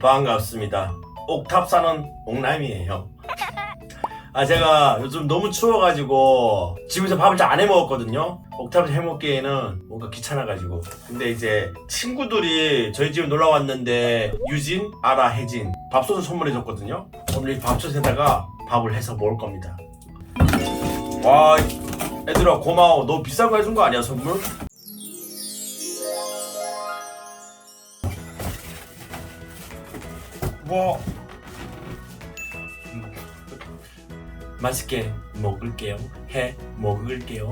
반갑습니다. 옥탑사는 옥남이에요. 아 제가 요즘 너무 추워가지고 집에서 밥을 잘 안 해 먹었거든요. 옥탑에서 해먹기에는 뭔가 귀찮아가지고. 근데 이제 친구들이 저희 집에 놀러 왔는데 유진, 아라, 혜진 밥솥을 선물해 줬거든요. 오늘 이 밥솥에다가 밥을 해서 먹을 겁니다. 와 애들아 고마워. 너 비싼 거 해준 거 아니야 선물? 뭐 맛있게 먹을게요. 해 먹을게요.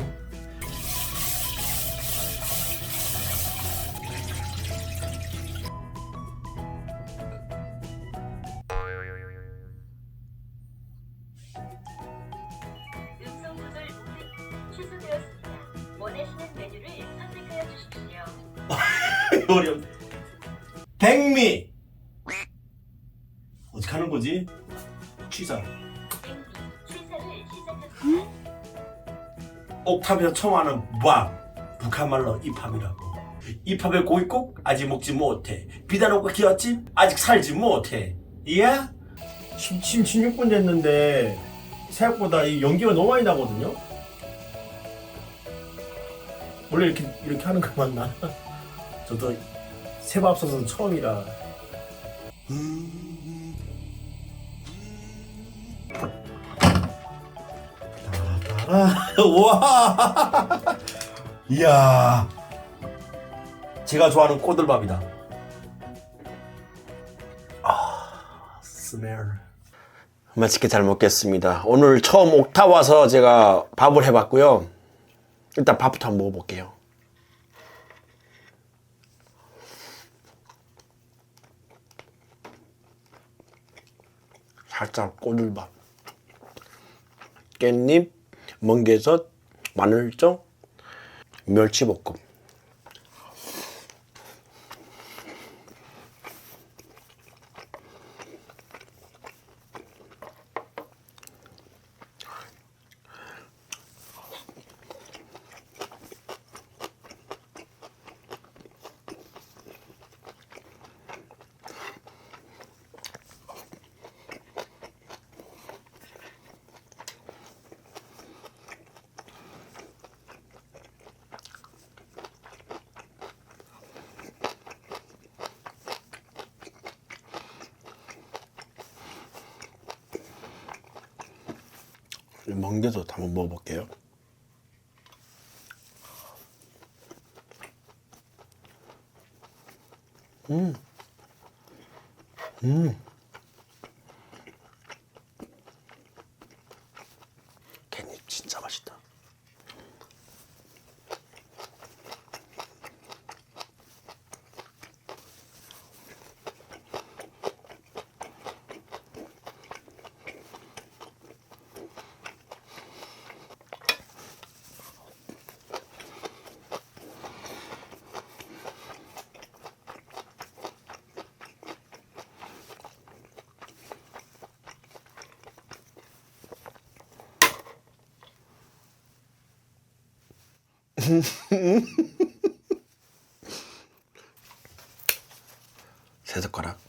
음성 조절 모드 취소되었습니다. 원하시는 메뉴를 선택하여 주십시오. 어려운. 백미. 하는 거지? 취사. 옥탑에서 처음 하는 밥. 북한말로 이팝이라고. 이팝의 고깃국 아직 먹지 못해. 비단옥과 기와집 아직 살지 못해. 이야? 지금 16분 됐는데 생각보다 이 연기가 너무 많이 나거든요. 원래 이렇게 이렇게 하는 거 맞나? 저도 새밥솥은 처음이라. 와, 이야, 제가 좋아하는 꼬들밥이다. 아, 스멜. 맛있게 잘 먹겠습니다. 오늘 처음 옥탑 와서 제가 밥을 해봤고요. 일단 밥부터 한번 먹어볼게요. 살짝 꼬들밥. 깻잎, 멍게젓, 마늘젓, 멸치볶음. 멍게젓 한번 먹어볼게요. 음. 음. 세 젓가락.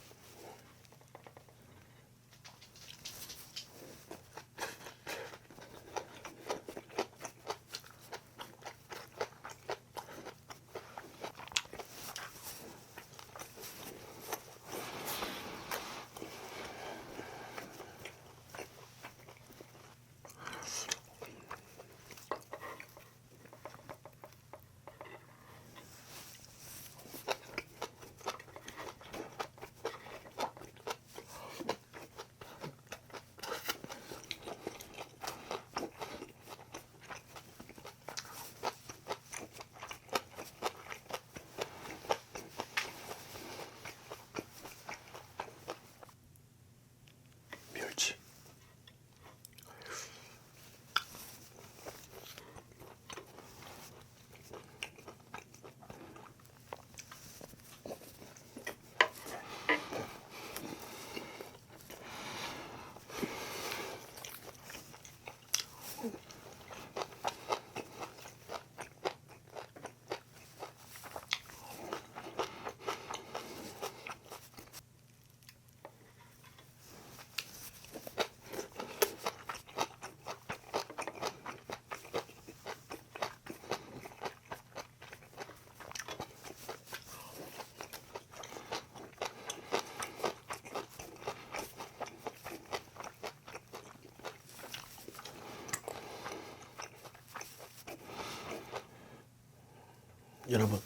여러분.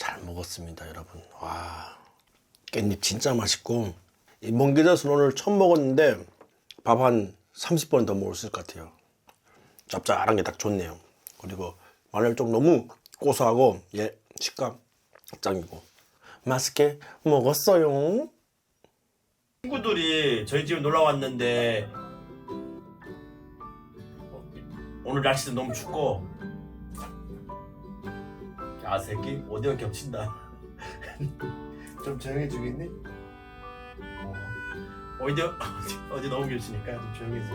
잘 먹었습니다, 여러분. 와, 깻잎 진짜 맛있고 이 멍게젓은 오늘 처음 먹었는데 밥 한 30번 더 있을 것 같아요. 짭짤한 게 딱 좋네요. 그리고 마늘 좀 너무 고소하고 얘 식감 짱이고 맛있게 먹었어요. 친구들이 저희 집에 놀러 왔는데 오늘 날씨도 너무 춥고 아 새끼 오디오 겹친다 좀 조용해 주겠니? 어. 오디오 어디 너무 겹치니까 좀 조용해서